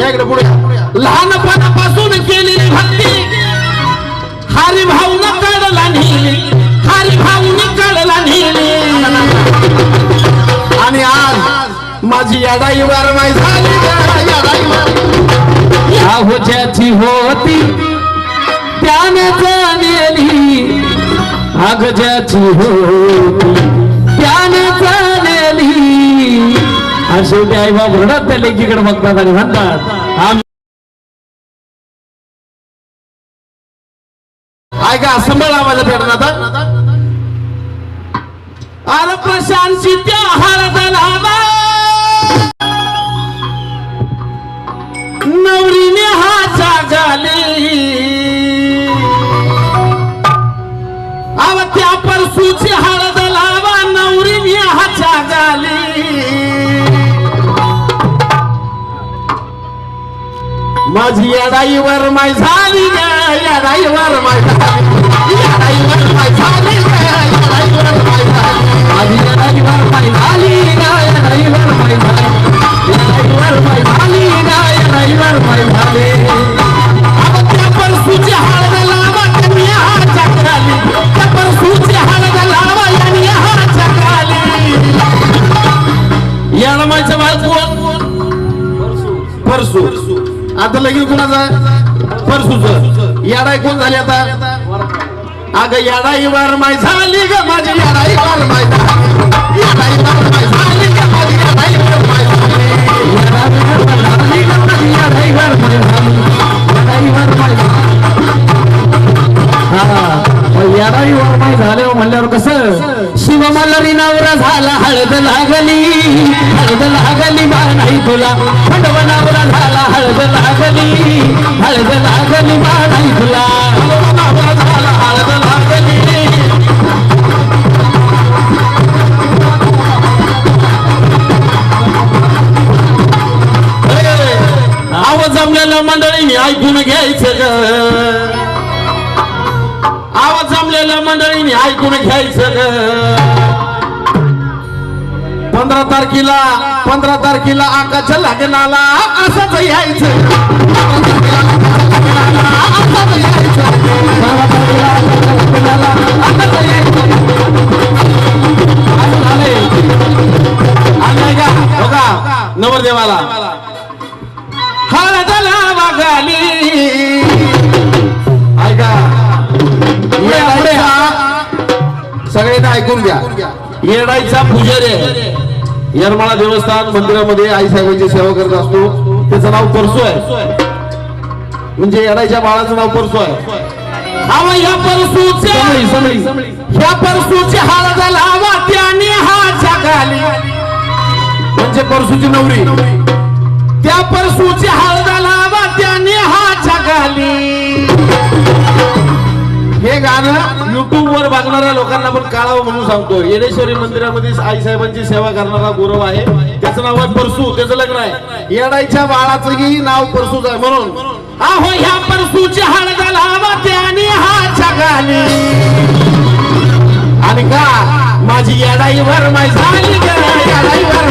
याकडे पुढे लहानपणापासून केलेली भक्ती. हरी भाऊन कळला नेली हरी भाऊन कळला नेली आणि आज माझी याडाईवर माय झाली. ग, याडाईवर. ज्याची होती. त्याने चालेली अग ज्याची होती. त्याने चालेली आणि शेवटी आई बाप रडत त्या लेकीकडे बघतात आणि म्हणतात आम्ही ऐका संभाळ आवाज पेटणार अरे प्रशांतची त्या नवरीने माझी याडाईवर माय झाली ग, याडाईवर माय झाली याडाईवर माय झाली ग, याडाईवर माय झाली. आधी रविवार पाय झाली परसूच याडाई कोण झाली आता? अग याडाईवर माय झाली ग माझी याडाईवर माय झाली. याडाईवर माय झाली ग माझी याडाईवर माय झाली. याडाई रविवार माय झाली. याडाईवर वरमाई झाले म्हणल्यावर कसं? शिव मल्हारी नवरा झाला हळद लागली. हळद लागली बा नाही तुला. खंडव नवरा झाला हळद लागली. हळद लागली बा नाही तुला. झाला हळद आवाज जमलेल्या मंडळीने ऐकून घ्यायचं ग. आवाज जमलेल्या मंडळीने ऐकून घ्यायचं पंधरा तारखेला पंधरा तारखेला आकाच्या लग्नाला असंच यायचं. नवरदेवाला. हळदला वागाली ऐकून घ्या. येडाईचा पुजारी आहे. येरमाळा देवस्थान मंदिरामध्ये आई साहेबांची सेवा करत असतो. त्याचं नाव परसू आहे. म्हणजे येडाईच्या बाळाचं नाव परसू आहे. या परसूचे ह्या परसूची हळद लावा त्याने हा जगाली. म्हणजे परसूची नवरी. त्या परसूची हळद लावा त्याने हा जगाली. गाणं युट्यूब वर बघणाऱ्या लोकांना पण काळावं म्हणून सांगतो येडेश्वरी मंदिरामध्ये आई साहेबांची सेवा करणारा गुरव आहे. त्याचं नाव आहे परसू त्याचं लग्न आहे. येडाईच्या बाळाचंही नाव परसूच आहे म्हणून. आहो ह्या परसूची हळद लावा त्याने हा जगाली आणि का? माझी येडाईवर माय झाली ग, येडाईवर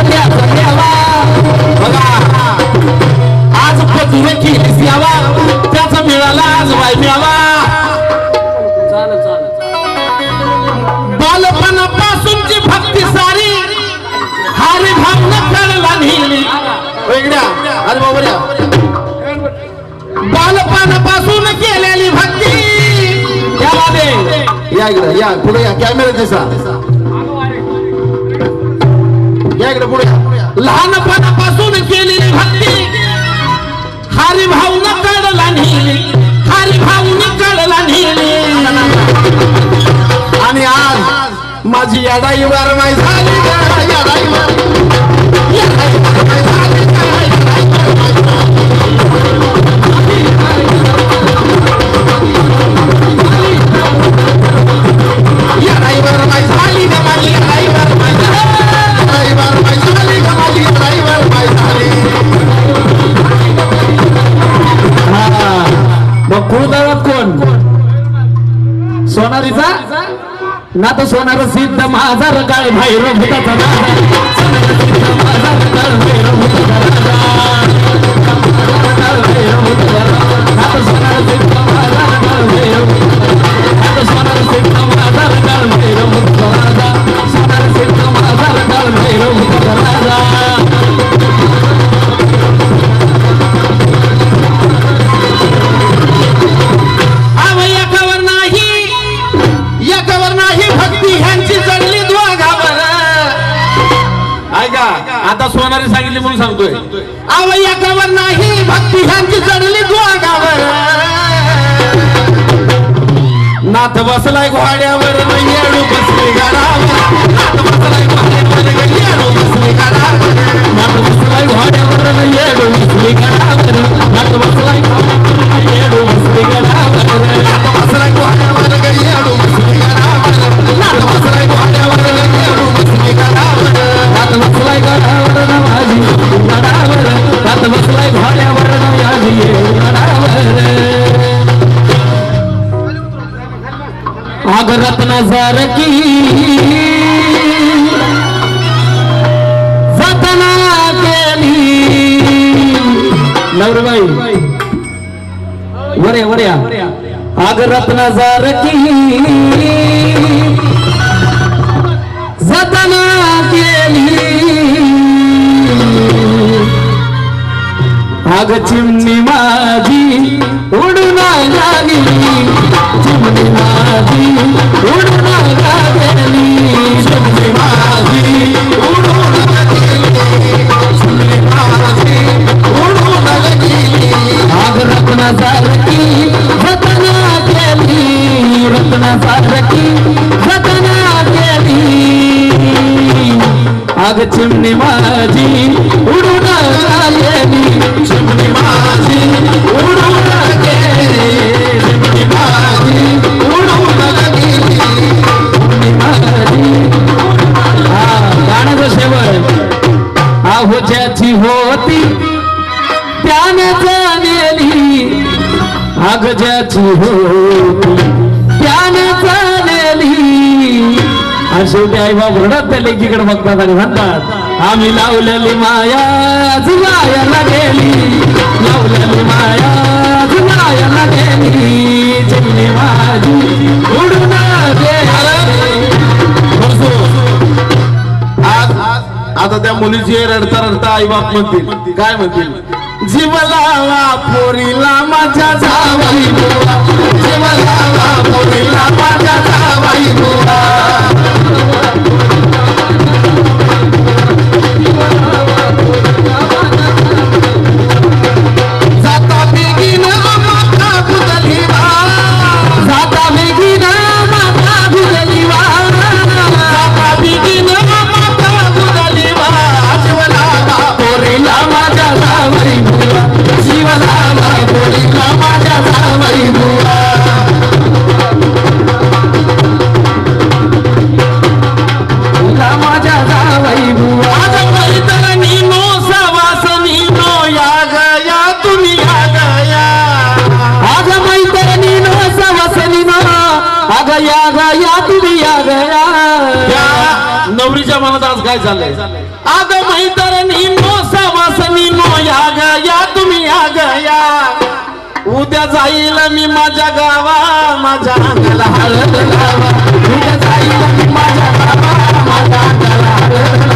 आज मिळाला बघा आज पतीने केली सेवा त्याचा मिळाला आज बालपणापासूनची भक्ती सारी हारी भावना कळला नेली वेगळ्या अरे बाबा बालपणापासून केलेली भक्ती. त्याला दे या इकडे या पुढे या कॅमेरा दिसा इकडे पुढे लहानपणापासून केलेली भक्ती. हरी भाऊ न कळला नेली भाऊ न कळला नेली आणि आज माझी याडाईवर माय झाली. ग, याडाईवर माय झाली ग, झाली. सोनार सिद्ध माझा रकाळ भैरव भूताचा सोनार सिद्ध माझा रकाळ भैरव भूताचा राजा? सोनार सिद्ध माझा रकाळ भैरव सोनार behind नवरबाई वरे वऱ्या. आग रत्न सारखी जतना केली. आग चिमणी माझी उडून लागली चिमणी माझी उडून लागली चिमणी माझी रत्नासारखी रत्ना केली रत्नासारखी रत्ना केली आग चिमणी माझी उडून ज्याची होती त्याने चालली आणि शेवटी आई बाप रडत त्या लेकीकडे बघतात आणि म्हणतात आम्ही लावलेली माया जुलायाला गेली लावलेली माया जुलायाला गेली चिमणी माझी उडून आज आता त्या मुलीची रडता रडता आई बाप म्हणतील. काय म्हणतील? जीवलावा पोरीला माझ्या जावाई बुवा. जीवलावा पोरीला माझ्या जावाई बुवा. नवरीच्या मनात आज काय चाललंय? आज वासनी नो या गया तुम्ही या गया. उद्या जाईल मी माझ्या गावा माझ्या अंगाला हळद लावा. उद्या जाईल मी माझ्या गावा माझ्या अंगाला हळद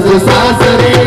सासरे